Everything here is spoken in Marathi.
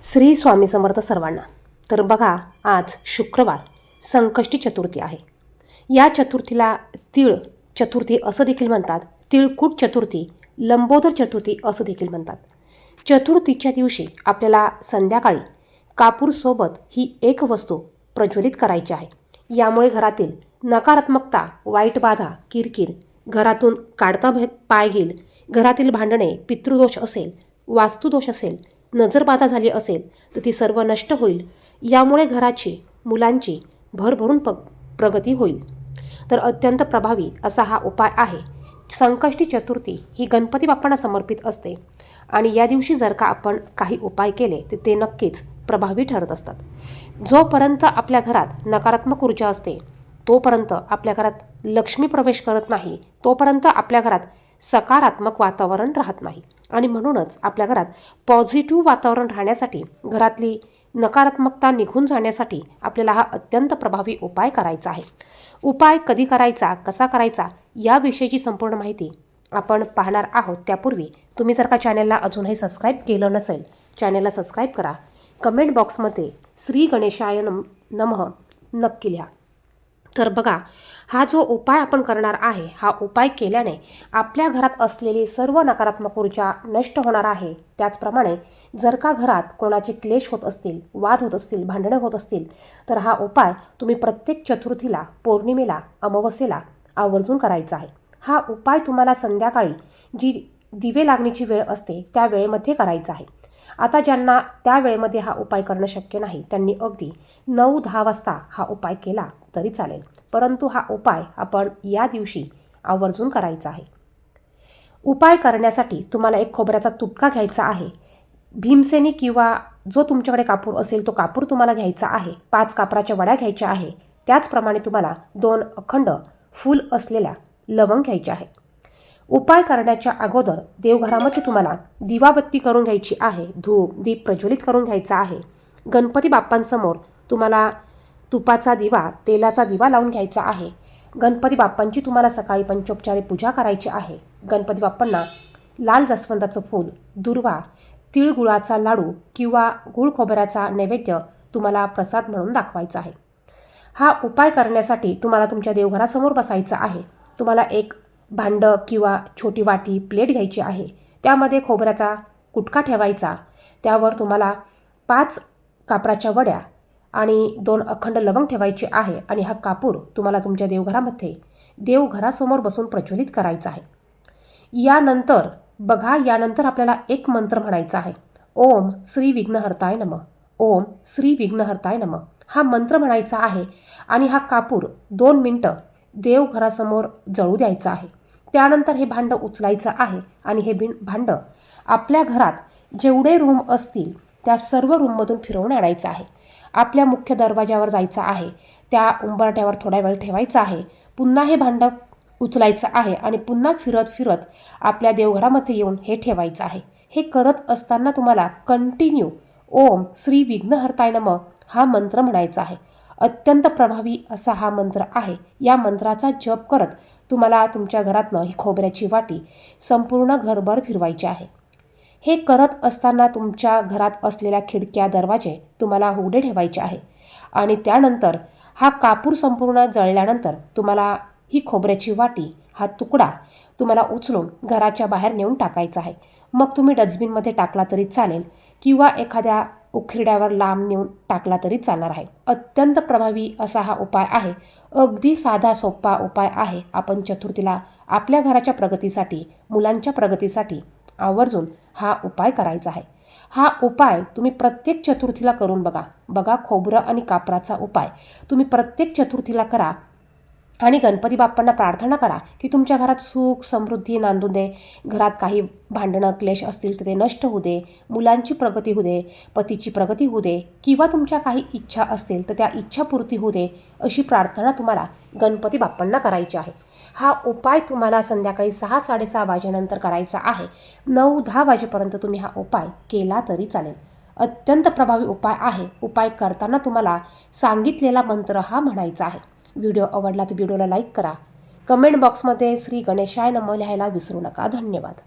श्री स्वामी समर्थ सर्वांना. तर बघा आज शुक्रवार संकष्टी चतुर्थी आहे. या चतुर्थीला तिळ चतुर्थी असं देखील म्हणतात. तिळकूट चतुर्थी लंबोदर चतुर्थी असं देखील म्हणतात. चतुर्थीच्या दिवशी आपल्याला संध्याकाळी कापूरसोबत ही एक वस्तू प्रज्वलित करायची आहे. यामुळे घरातील नकारात्मकता वाईट बाधा किरकिर घरातून काढता भे- पाय घेईल घरातील भांडणे पितृदोष असेल वास्तुदोष असेल नजरबाधा झाली असेल तर ती सर्व नष्ट होईल. यामुळे घराची मुलांची भरभरून प प्रगती होईल. तर अत्यंत प्रभावी असा हा उपाय आहे. संकष्टी चतुर्थी ही गणपती बाप्पांना समर्पित असते. आणि या दिवशी जर का आपण काही उपाय केले तर ते नक्कीच प्रभावी ठरत असतात. जोपर्यंत आपल्या घरात नकारात्मक ऊर्जा असते तोपर्यंत आपल्या घरात लक्ष्मी प्रवेश करत नाही तोपर्यंत आपल्या घरात सकारात्मक वातावरण राहत नाही. आणि म्हणूनच आपल्या घरात पॉझिटिव्ह वातावरण राहण्यासाठी घरातली नकारात्मकता निघून जाण्यासाठी आपल्याला हा अत्यंत प्रभावी उपाय करायचा आहे. उपाय कधी करायचा कसा करायचा याविषयीची संपूर्ण माहिती आपण पाहणार आहोत. त्यापूर्वी तुम्ही जर का चॅनलला अजूनही सबस्क्राईब केलं नसेल चॅनलला सबस्क्राईब करा. कमेंट बॉक्समध्ये श्री गणेशाय नम नमः नक्की लिहा. तर बघा हा जो उपाय आपण करणार आहे हा उपाय केल्याने आपल्या घरात असलेली सर्व नकारात्मक ऊर्जा नष्ट होणार आहे. त्याचप्रमाणे जर का घरात कोणाचे क्लेश होत असतील वाद होत असतील भांडणं होत असतील तर हा उपाय तुम्ही प्रत्येक चतुर्थीला पौर्णिमेला अमावस्येला आवर्जून करायचा आहे. हा उपाय तुम्हाला संध्याकाळी जी दिवे लागण्याची वेळ असते त्या वेळेमध्ये करायचा आहे. आता ज्यांना त्या वेळेमध्ये हा उपाय करणं शक्य नाही त्यांनी अगदी नऊ दहा वाजता हा उपाय केला तरी चालेल. परंतु हा उपाय आपण या दिवशी आवर्जून करायचा आहे. उपाय करण्यासाठी तुम्हाला एक खोबऱ्याचा तुटका घ्यायचा आहे. भीमसेनी किंवा जो तुमच्याकडे कापूर असेल तो कापूर तुम्हाला घ्यायचा आहे. पाच कापराच्या वड्या घ्यायच्या आहे. त्याचप्रमाणे तुम्हाला दोन अखंड फूल असलेल्या लवंग घ्यायच्या आहे. उपाय करण्याच्या अगोदर देवघरामध्ये तुम्हाला दिवाबत्ती करून घ्यायची आहे. धूप दीप प्रज्वलित करून घ्यायचा आहे. गणपती बाप्पांसमोर तुम्हाला तुपाचा दिवा तेलाचा दिवा लावून घ्यायचा आहे. गणपती बाप्पांची तुम्हाला सकाळी पंचोपचारे पूजा करायची आहे. गणपती बाप्पांना लाल जसवंताचं फूल दुर्वा तिळगुळाचा लाडू किंवा गुळ खोबऱ्याचा नैवेद्य तुम्हाला प्रसाद म्हणून दाखवायचा आहे. हा उपाय करण्यासाठी तुम्हाला तुमच्या देवघरासमोर बसायचं आहे. तुम्हाला एक भांडं किंवा छोटी वाटी प्लेट घ्यायची आहे. त्यामध्ये खोबऱ्याचा कुटका ठेवायचा. त्यावर तुम्हाला पाच कापराच्या वड्या आणि दोन अखंड लवंग ठेवायचे आहे आणि हा कापूर तुम्हाला तुमच्या देवघरामध्ये देवघरासमोर बसून प्रज्वलित करायचा आहे. यानंतर बघा यानंतर आपल्याला एक मंत्र म्हणायचा आहे. ओम श्री विघ्नहर्ताय नम. ओम श्री विघ्नहर्ताय नम. हा मंत्र म्हणायचा आहे आणि हा कापूर दोन मिनटं देवघरासमोर जळू द्यायचा आहे. त्यानंतर हे भांडं उचलायचं आहे आणि हे बिन भांडं आपल्या घरात जेवढे रूम असतील त्या सर्व रूममधून फिरवून आणायचं आहे. आपल्या मुख्य दरवाजावर जायचं आहे. त्या उंबरठ्यावर थोडा वेळ ठेवायचा आहे. पुन्हा हे भांडं उचलायचं आहे आणि पुन्हा फिरत फिरत आपल्या देवघरामध्ये येऊन हे ठेवायचं आहे. हे करत असताना तुम्हाला कंटिन्यू ओम श्री विघ्नहर्ताय नम हा मंत्र म्हणायचा आहे. अत्यंत प्रभावी असा हा मंत्र आहे. या मंत्राचा जप करत तुम्हाला तुमच्या घरातनं ही खोबऱ्याची वाटी संपूर्ण घरभर फिरवायची आहे. हे करत असताना तुमच्या घरात असलेल्या खिडक्या दरवाजे तुम्हाला उघडे ठेवायचे आहे. आणि त्यानंतर हा कापूर संपूर्ण जळल्यानंतर तुम्हाला ही खोबऱ्याची वाटी हा तुकडा तुम्हाला उचलून घराच्या बाहेर नेऊन टाकायचा आहे. मग तुम्ही डस्टबिनमध्ये टाकला तरी चालेल किंवा एखाद्या उखिरड्यावर लांब नेऊन टाकला तरी चालणार आहे. अत्यंत प्रभावी असा हा उपाय आहे. अगदी साधा सोपा उपाय आहे. आपण चतुर्थीला आपल्या घराच्या प्रगतीसाठी मुलांच्या प्रगतीसाठी आवर्जून हा उपाय करायचा आहे. हा उपाय तुम्ही प्रत्येक चतुर्थीला करून बघा. बघा खोबरं आणि कापराचा उपाय. तुम्ही प्रत्येक चतुर्थीला करा. आणि गणपती बाप्पांना प्रार्थना करा की तुमच्या घरात सुख समृद्धी नांदू दे. घरात काही भांडणं क्लेश असतील तर ते नष्ट होऊ दे. मुलांची प्रगती होऊ दे पतीची प्रगती होऊ दे किंवा तुमच्या काही इच्छा असतील तर त्या इच्छापूर्ती होऊ दे अशी प्रार्थना तुम्हाला गणपती बाप्पांना करायची आहे. हा उपाय तुम्हाला संध्याकाळी सहा साडेसहा वाजेनंतर करायचा आहे. नऊ दहा वाजेपर्यंत तुम्ही हा उपाय केला तरी चालेल. अत्यंत प्रभावी उपाय आहे. उपाय करताना तुम्हाला सांगितलेला मंत्र हा म्हणायचा आहे. व्हिडिओ आवडला तर व्हिडिओला लाईक करा. कमेंट बॉक्समध्ये श्री गणेशाय नम लिहायला विसरू नका. धन्यवाद.